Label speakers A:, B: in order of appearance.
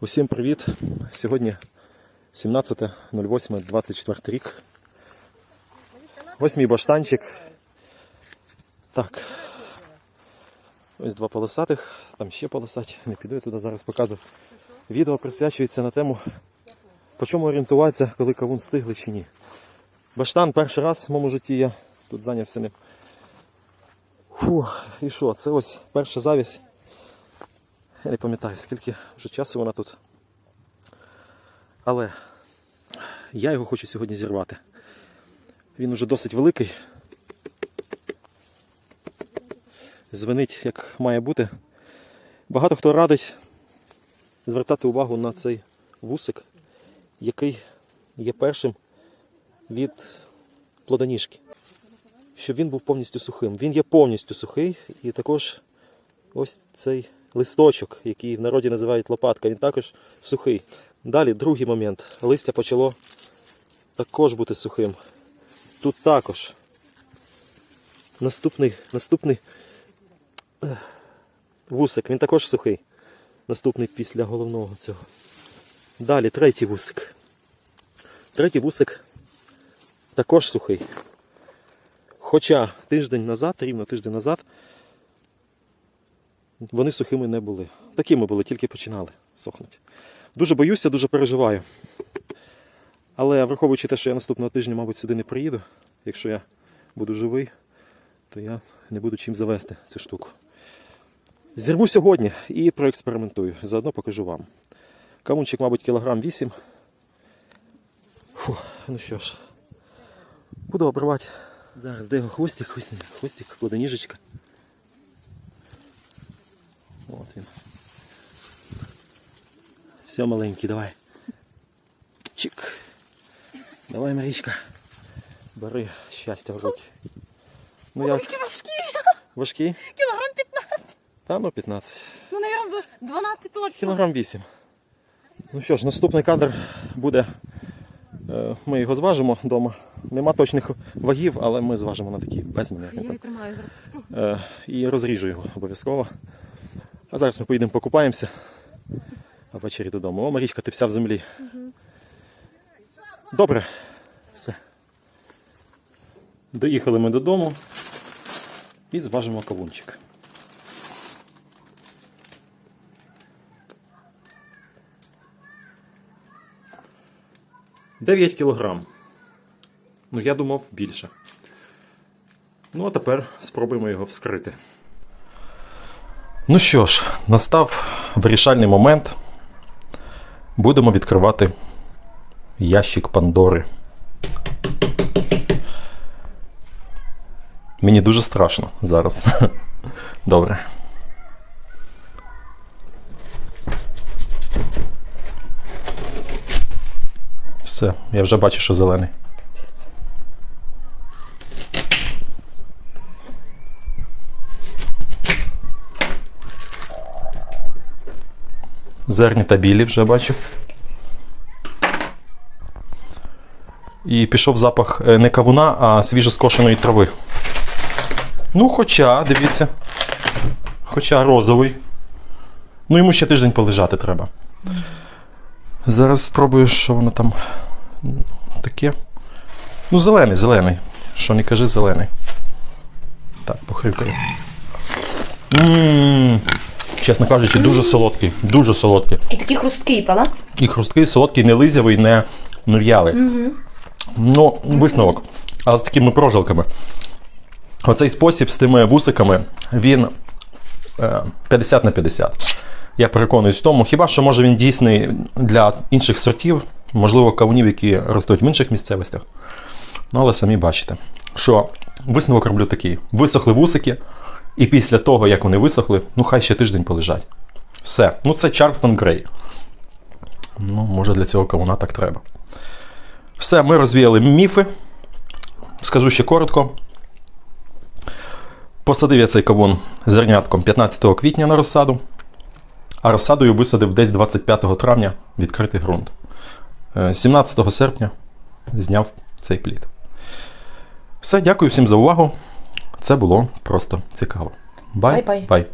A: Усім привіт! Сьогодні 17.08.24 рік. Ось мій баштанчик. Так. Ось два полосатих, там ще полосаті. Не піду я туди зараз показую. Відео присвячується на тему, по чому орієнтуватися, коли кавун стигли чи ні. Баштан перший раз в моєму житті я тут зайнявся ним. Фу, і що? Це ось перша завість. Я не пам'ятаю, скільки вже часу вона тут. Але я його хочу сьогодні зірвати. Він уже досить великий. Звенить, як має бути. Багато хто радить звертати увагу на цей вусик, який є першим від плодоніжки. Щоб він був повністю сухим. Він є повністю сухий і також ось цей листочок, який в народі називають лопатка, він також сухий. Далі другий момент. Листя почало також бути сухим. Тут також. Наступний, наступний вусик, він також сухий. Наступний після головного цього. Далі третій вусик. Третій вусик також сухий. Хоча тиждень назад, рівно тиждень назад, вони сухими не були. Такими були, тільки починали сохнути. Дуже боюся, дуже переживаю. Але враховуючи те, що я наступного тижня, мабуть, сюди не приїду, якщо я буду живий, то я не буду чим завести цю штуку. Зірву сьогодні і проекспериментую. Заодно покажу вам. Камунчик, мабуть, кілограм 8. Фу, ну що ж, буду обривати. Зараз де його хвостик, хвостик, плодоніжечка. От він. Все, маленький, давай. Чик. Давай, Марічка. Бери щастя в руки. Ну як?
B: Які важкі!
A: Важкий?
B: Кілограм 15.
A: Та ну 15.
B: Ну, навірно, 12 точно.
A: Кілограм 8. Ну що ж, наступний кадр буде. е, Ми його зважимо вдома. Нема точних вагів, але ми зважимо на такі без мене.
B: Я відтримаю.
A: Е, І розріжу його обов'язково. А зараз ми поїдемо покупаємося. А ввечері додому. О, Марічка, ти вся в землі. Добре. Все. Доїхали ми додому і зважимо кавунчик. Дев'ять кілограм. Ну, я думав більше. Ну, а тепер спробуємо його вскрити. Ну що ж, настав вирішальний момент. Будемо відкривати ящик Пандори. Мені дуже страшно зараз. Добре. Все, я вже бачу, що зелений. Зерні та білі вже бачу. І пішов запах е, не кавуна, а свіжоскошеної трави. Ну, хоча, дивіться. Хоча розовий. Ну, йому ще тиждень полежати треба. Зараз спробую, що воно там таке. Ну, зелений, зелений. Що не кажи, зелений. Так, похрюкаю. Ммм. Чесно кажучи, дуже солодкий. Дуже солодкий.
B: І такий хрусткий, правда?
A: І хрусткий, солодкий, не лизявий, не, не в'ялий. Ну, висновок. Але з такими прожилками. Оцей спосіб з тими вусиками, він е, 50 на 50. Я переконуюсь в тому, хіба що може він дійсний для інших сортів, можливо, кавунів, які ростуть в інших місцевостях. Ну, але самі бачите, що висновок роблю такий: висохли вусики, і після того, як вони висохли, ну хай ще тиждень полежать. Все. Ну це Charleston Grey. Ну, може для цього кавуна так треба. Все, ми розвіяли міфи. Скажу ще коротко. Посадив я цей кавун зернятком 15 квітня на розсаду, а розсадою висадив десь 25 травня відкритий ґрунт. Е, 17 серпня зняв цей плід. Все, дякую всім за увагу. Це було просто цікаво. Бай.
B: Бай-бай.
A: Бай.